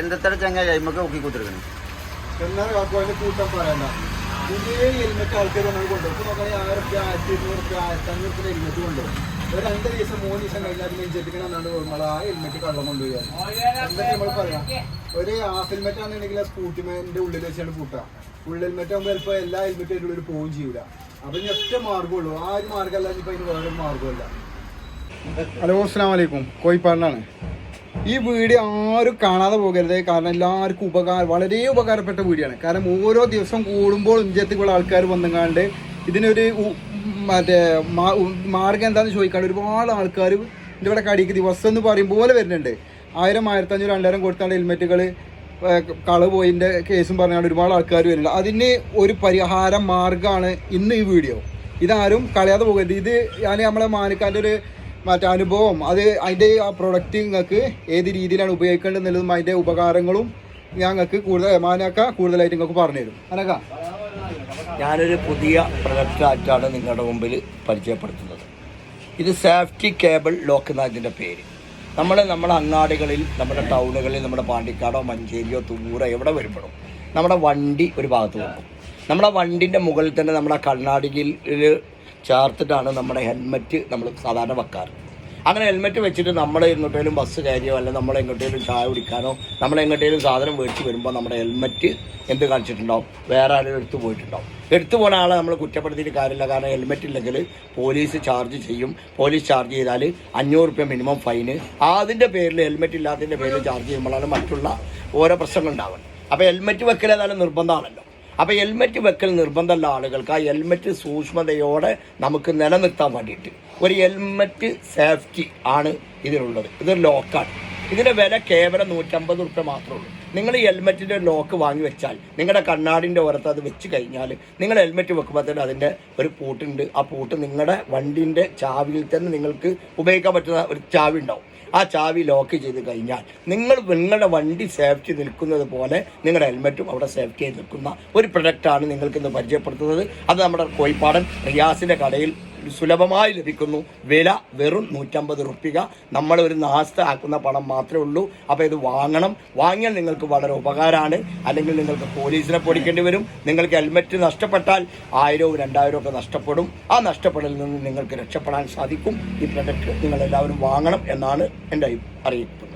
എന്തത്ര ചങ്ങ കൈമൊക്കെ നോക്കി കുത്തിരിക്കണം എന്നാൽ കാക്കുവാന്റെ കൂട്ടം പറയണ്ട. പുതിയ ഹെൽമെറ്റ് ആൾക്കാർ നമ്മൾ കൊണ്ടുപോകും ഇപ്പൊ നോക്കണേ ആയിരം റുപ്യ ആയിരത്തി ഇരുന്നൂറ് റുപ്യ ആയിരത്തി അഞ്ഞൂറ് റുപ്യ ഹെൽമെറ്റ് കൊണ്ടുപോകും ഒരു രണ്ട് ദിവസം മൂന്ന് ദിവസം കഴിഞ്ഞാൽ അതിന് ചെട്ടിക്കണം എന്നാണ് നമ്മൾ ആ ഹെൽമെറ്റ് കള്ളം കൊണ്ടുപോയി എന്തൊക്കെ നമ്മൾ പറയാം ഒരു ഹാഫ് ഹെൽമെറ്റ് ആണെന്നുണ്ടെങ്കിൽ ആ സ്കൂട്ടിമേന്റെ ഉള്ളിൽ വെച്ചാണ് ഫുൾ ഹെൽമെറ്റ് ആകുമ്പോൾ ചിലപ്പോൾ എല്ലാ ഹെൽമെറ്റും അതിന്റെ ഉള്ളിൽ പോവുകയും ചെയ്യൂല. അപ്പൊ ഇനി ഒറ്റ മാർഗമുള്ളൂ. ആ ഒരു മാർഗമല്ല ഇനിയിപ്പോൾ അതിന് വേറൊരു മാർഗമല്ല ഹലോ അസ്സാം വലൈക്കും കോഴിപ്പാടിനാണ്. ഈ വീഡിയോ ആരും കാണാതെ പോകരുത്. കാരണം എല്ലാവർക്കും ഉപകാരം വളരെ ഉപകാരപ്പെട്ട വീഡിയോ ആണ്. കാരണം ഓരോ ദിവസം കൂടുമ്പോൾ ഇഞ്ചത്തിക്കുള്ള ആൾക്കാർ വന്നുങ്ങാണ്ട് ഇതിനൊരു മറ്റേ മാർഗം എന്താണെന്ന് ചോദിക്കാണ്ട് ഒരുപാട് ആൾക്കാർ ഇതിന്റെ ഇവിടെ കടിക്ക് ദിവസം എന്ന് പറയും പോലെ വരുന്നുണ്ട്. ആയിരം ആയിരത്തഞ്ഞൂറ് രണ്ടായിരം കൊടുത്താണ് ഹെൽമെറ്റുകൾ കള പോയിന്റെ കേസും പറഞ്ഞാണ്ട് ഒരുപാട് ആൾക്കാർ വരുന്നുണ്ട്. അതിന് ഒരു പരിഹാര മാർഗമാണ് ഇന്ന് ഈ വീഡിയോ. ഇതാരും കളയാതെ പോകരുത്. ഇത് ഞാൻ നമ്മളെ മാനിക്കാന്റെ ഒരു മറ്റേ അനുഭവം. അത് അതിന്റെ ആ പ്രൊഡക്റ്റ് നിങ്ങൾക്ക് ഏത് രീതിയിലാണ് ഉപയോഗിക്കേണ്ടത് എന്നുള്ളതും അതിന്റെ ഉപകാരങ്ങളും ഞങ്ങൾക്ക് കൂടുതൽ മാനാക്ക കൂടുതലായിട്ട് നിങ്ങൾക്ക് പറഞ്ഞുതരും. അനക്ക ഞാനൊരു പുതിയ പ്രൊഡക്റ്റായിട്ടാണ് നിങ്ങളുടെ മുമ്പിൽ പരിചയപ്പെടുത്തുന്നത്. ഇത് സേഫ്റ്റി കേബിൾ ലോക്ക് എന്നതിന്റെ പേര്. നമ്മൾ നമ്മുടെ അങ്ങാടികളിൽ നമ്മുടെ ടൗണുകളിൽ നമ്മുടെ പാണ്ടിക്കാടോ മഞ്ചേരിയോ തൂറോ എവിടെ വരുമ്പോഴും നമ്മുടെ വണ്ടി ഒരു ഭാഗത്ത് വെക്കും. നമ്മുടെ വണ്ടിന്റെ മുകളിൽ തന്നെ നമ്മുടെ കണ്ണാടിയിൽ ചേർത്തിട്ടാണ് നമ്മുടെ ഹെൽമെറ്റ് നമ്മൾ സാധാരണ വെക്കാറ്. അങ്ങനെ ഹെൽമെറ്റ് വെച്ചിട്ട് നമ്മൾ എങ്ങോട്ടേലും ബസ് കയറിയോ അല്ലെങ്കിൽ നമ്മൾ എങ്ങോട്ടേലും ചായ കുടിക്കാനോ നമ്മൾ എങ്ങോട്ടേലും സാധനം മേടിച്ച് വരുമ്പോൾ നമ്മുടെ ഹെൽമെറ്റ് എന്ത് കാണിച്ചിട്ടുണ്ടാവും? വേറെ ആരും എടുത്തു പോയിട്ടുണ്ടാവും. എടുത്തു പോണ ആളെ നമ്മൾ കുറ്റപ്പെടുത്തിയിട്ട് കാര്യമില്ല. കാരണം ഹെൽമെറ്റ് ഇല്ലെങ്കിൽ പോലീസ് ചാർജ് ചെയ്യും. പോലീസ് ചാർജ് ചെയ്താൽ അഞ്ഞൂറ് റുപ്യ മിനിമം ഫൈന്. അതിന്റെ പേരിൽ ഹെൽമെറ്റ് ഇല്ലാത്തതിന്റെ പേരിൽ ചാർജ് ചെയ്യുമ്പോഴാണ് മറ്റുള്ള ഓരോ പ്രശ്നങ്ങൾ ഉണ്ടാവുന്നത്. അപ്പോൾ ഹെൽമെറ്റ് വെക്കൽ ഏതായാലും നിർബന്ധമാണല്ലോ. അപ്പോൾ ഹെൽമെറ്റ് വെക്കൽ നിർബന്ധമുള്ള ആളുകൾക്ക് ആ ഹെൽമെറ്റ് സൂക്ഷ്മതയോടെ നമുക്ക് നിലനിർത്താൻ വേണ്ടിയിട്ട് ഒരു ഹെൽമെറ്റ് സേഫ്റ്റി ആണ് ഇതിലുള്ളത്. ഇതൊരു ലോക്കാണ്. ഇതിന്റെ വില കേവലം നൂറ്റമ്പത് റുപ്യ മാത്രമേ ഉള്ളൂ. നിങ്ങൾ ഈ ഹെൽമെറ്റിന്റെ ലോക്ക് വാങ്ങി വെച്ചാൽ നിങ്ങളുടെ കണ്ണാടിന്റെ ഓരത്ത് അത് വെച്ച് കഴിഞ്ഞാൽ നിങ്ങൾ ഹെൽമെറ്റ് വെക്കുമ്പോഴത്തേക്ക് അതിന്റെ ഒരു പൂട്ടുണ്ട്. ആ പൂട്ട് നിങ്ങളുടെ വണ്ടിന്റെ ചാവിയിൽ തന്നെ നിങ്ങൾക്ക് ഉപയോഗിക്കാൻ പറ്റുന്ന ഒരു ചാവി ഉണ്ടാവും. ആ ചാവി ലോക്ക് ചെയ്ത് കഴിഞ്ഞാൽ നിങ്ങൾ നിങ്ങളുടെ വണ്ടി സേഫ്റ്റി നിൽക്കുന്നത് പോലെ നിങ്ങളുടെ ഹെൽമെറ്റും അവിടെ സേഫ്റ്റി ആയി നിൽക്കുന്ന ഒരു പ്രൊഡക്റ്റാണ് നിങ്ങൾക്കിന്ന് പരിചയപ്പെടുത്തുന്നത്. അത് നമ്മുടെ കോഴിപ്പാടൻ റിയാസിന്റെ കടയിൽ സുലഭമായി ലഭിക്കുന്നു വില വെറും നൂറ്റമ്പത് റുപ്യ നമ്മൾ ഒരു നാസ്ത ആക്കുന്ന പണം മാത്രമേ ഉള്ളൂ. അപ്പോൾ ഇത് വാങ്ങണം. വാങ്ങിയാൽ നിങ്ങൾക്ക് വളരെ ഉപകാരമാണ്. അല്ലെങ്കിൽ നിങ്ങൾക്ക് പോലീസിനെ പൊടിക്കേണ്ടി വരും. നിങ്ങൾക്ക് ഹെൽമെറ്റ് നഷ്ടപ്പെട്ടാൽ ആയിരവും രണ്ടായിരവും ഒക്കെ നഷ്ടപ്പെടും. ആ നഷ്ടപ്പെടലിൽ നിന്ന് നിങ്ങൾക്ക് രക്ഷപ്പെടാൻ സാധിക്കും. ഈ പ്രൊഡക്റ്റ് നിങ്ങളെല്ലാവരും വാങ്ങണം എന്നാണ് എന്റെ അറിയിപ്പ്